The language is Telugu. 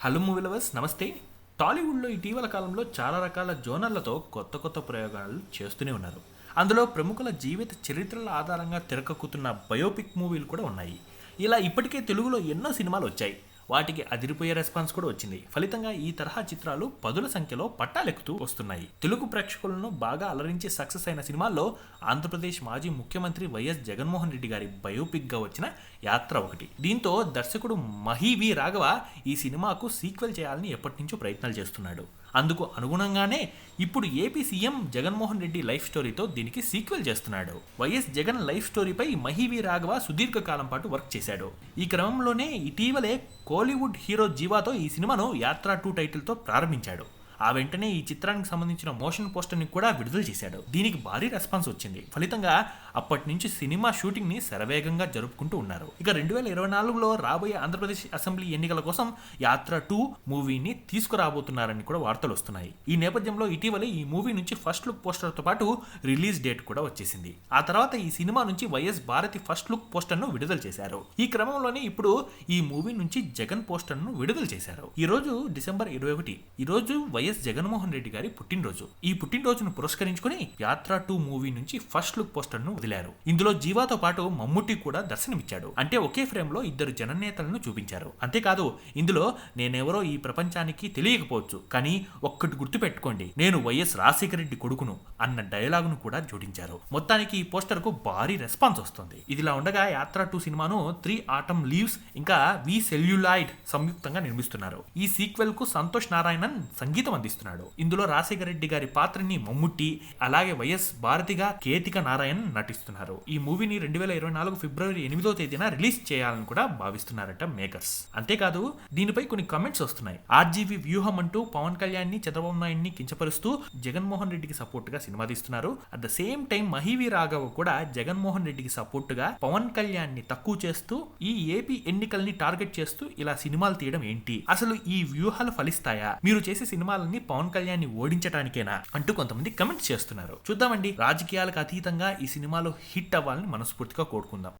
హలో మూవీ లవర్స్ నమస్తే టాలీవుడ్లో ఇటీవల కాలంలో చాలా రకాల జోనర్లతో కొత్త కొత్త ప్రయోగాలు చేస్తూనే ఉన్నారు. అందులో ప్రముఖుల జీవిత చరిత్రల ఆధారంగా తెరకెక్కుతున్న బయోపిక్ మూవీలు కూడా ఉన్నాయి. ఇలా ఇప్పటికే తెలుగులో ఎన్నో సినిమాలు వచ్చాయి. వాటికి అదిరిపోయే రెస్పాన్స్ కూడా వచ్చింది. ఫలితంగా ఈ తరహా చిత్రాలు పదుల సంఖ్యలో పట్టాలెక్కుతూ వస్తున్నాయి. తెలుగు ప్రేక్షకులను బాగా అలరించి సక్సెస్ అయిన సినిమాల్లో ఆంధ్రప్రదేశ్ మాజీ ముఖ్యమంత్రి వైఎస్ జగన్మోహన్ రెడ్డి గారి బయోపిక్గా వచ్చిన యాత్ర ఒకటి. దీంతో దర్శకుడు మహీవి రాఘవ ఈ సినిమాకు సీక్వెల్ చేయాలని ఎప్పటి నుంచో ప్రయత్నాలు చేస్తున్నాడు. అందుకు అనుగుణంగానే ఇప్పుడు AP CM Jaganmohan Reddy life స్టోరీతో దీనికి సీక్వెల్ చేస్తున్నాడు. వైఎస్ జగన్ లైఫ్ స్టోరీపై మహీవి రాఘవ సుదీర్ఘ కాలం పాటు వర్క్ చేశాడు. ఈ క్రమంలోనే ఇటీవలే కోలీవుడ్ హీరో జీవాతో ఈ సినిమాను యాత్ర టూ టైటిల్తో ప్రారంభించాడు. ఆ వెంటనే ఈ చిత్రానికి సంబంధించిన మోషన్ పోస్టర్ని కూడా విడుదల చేశాడు. దీనికి భారీ రెస్పాన్స్ వచ్చింది. ఫలితంగా అప్పటి నుంచి సినిమా షూటింగ్ని శరవేగంగా జరుపుకుంటూ ఉన్నారు. ఇక రెండు వేల ఇరవై నాలుగులో రాబోయే ఆంధ్రప్రదేశ్ అసెంబ్లీ ఎన్నికల కోసం యాత్ర టూ మూవీని తీసుకురాబోతున్నారని కూడా వార్తలు వస్తున్నాయి. ఈ నేపథ్యంలో ఇటీవలే ఈ మూవీ నుంచి ఫస్ట్ లుక్ పోస్టర్తో పాటు రిలీజ్ డేట్ కూడా వచ్చేసింది. ఆ తర్వాత ఈ సినిమా నుంచి వైఎస్ భారతి ఫస్ట్ లుక్ పోస్టర్ను విడుదల చేశారు. ఈ క్రమంలోనే ఇప్పుడు ఈ మూవీ నుంచి జగన్ పోస్టర్ను విడుదల చేశారు. ఈ రోజు డిసెంబర్ ఇరవై ఒకటి. ఈ రోజు వైఎస్ జగన్మోహన్ రెడ్డి గారి పుట్టినరోజు. ఈ పుట్టినరోజును పురస్కరించుకుని యాత్ర టూ మూవీ నుంచి ఫస్ట్ లుక్ పోస్టర్ను వదిలారు. ఇందులో జీవాతో పాటు మమ్ముట్టి కూడా దర్శనమిచ్చాడు. అంటే ఒకే ఫ్రేమ్లో ఇద్దరు జననేతలను చూపించారు. అంతేకాదు ఇందులో నేనెవరో ఈ ప్రపంచానికి తెలియకపోవచ్చు. కానీ ఒక్కటి గుర్తు పెట్టుకోండి నేను వైఎస్ రాజశేఖర రెడ్డి కొడుకును అన్న డైలాగును కూడా జోడించారు. మొత్తానికి ఈ పోస్టర్కు భారీ రెస్పాన్స్ వస్తుంది. ఇదిలా ఉండగా యాత్ర టూ సినిమాను త్రీ ఆటమ్ లీవ్స్ ఇంకా వి సెల్యులాయిడ్ సంయుక్తంగా నిర్మిస్తున్నారు. ఈ సీక్వెల్కు సంతోష్ నారాయణన్ సంగీతం అందిస్తున్నాడు. ఇందులో రాజశేఖర రెడ్డి గారి పాత్రని మమ్ముట్టి అలాగే వైఎస్ భారతిగా కేతిక నారాయణ్ నటిస్తున్నారు. ఈ మూవీని రెండు వేల ఇరవై నాలుగు ఫిబ్రవరి ఎనిమిదో తేదీన రిలీజ్ చేయాలని కూడా భావిస్తున్నారట మేకర్స్. అంతేకాదు దీనిపై కొన్ని కమెంట్స్ వస్తున్నాయి. ఆర్జీవీ వ్యూహం అంటూ పవన్ కళ్యాణ్ని చంద్రబాబు నాయుడిని కించపరుస్తూ జగన్మోహన్ రెడ్డికి సపోర్ట్గా సినిమా తీస్తున్నారు. At the same time Mahi V Raghav కూడా జగన్మోహన్ రెడ్డికి సపోర్ట్గా పవన్ కళ్యాణ్ని తక్కువ చేస్తూ ఈ ఏపీ ఎన్నికల్ని టార్గెట్ చేస్తూ ఇలా సినిమాలు తీయడం ఏంటి? అసలు ఈ వ్యూహాలు ఫలిస్తాయా? మీరు చేసే సినిమాలని పవన్ కళ్యాణ్ని ఓడించడానికేనా అంటూ కొంతమంది కమెంట్స్ చేస్తున్నారు. చూద్దామండి రాజకీయాలకు అతీతంగా ఈ సినిమాలో హిట్ అవ్వాలని మనస్ఫూర్తిగా కోరుకుందాం.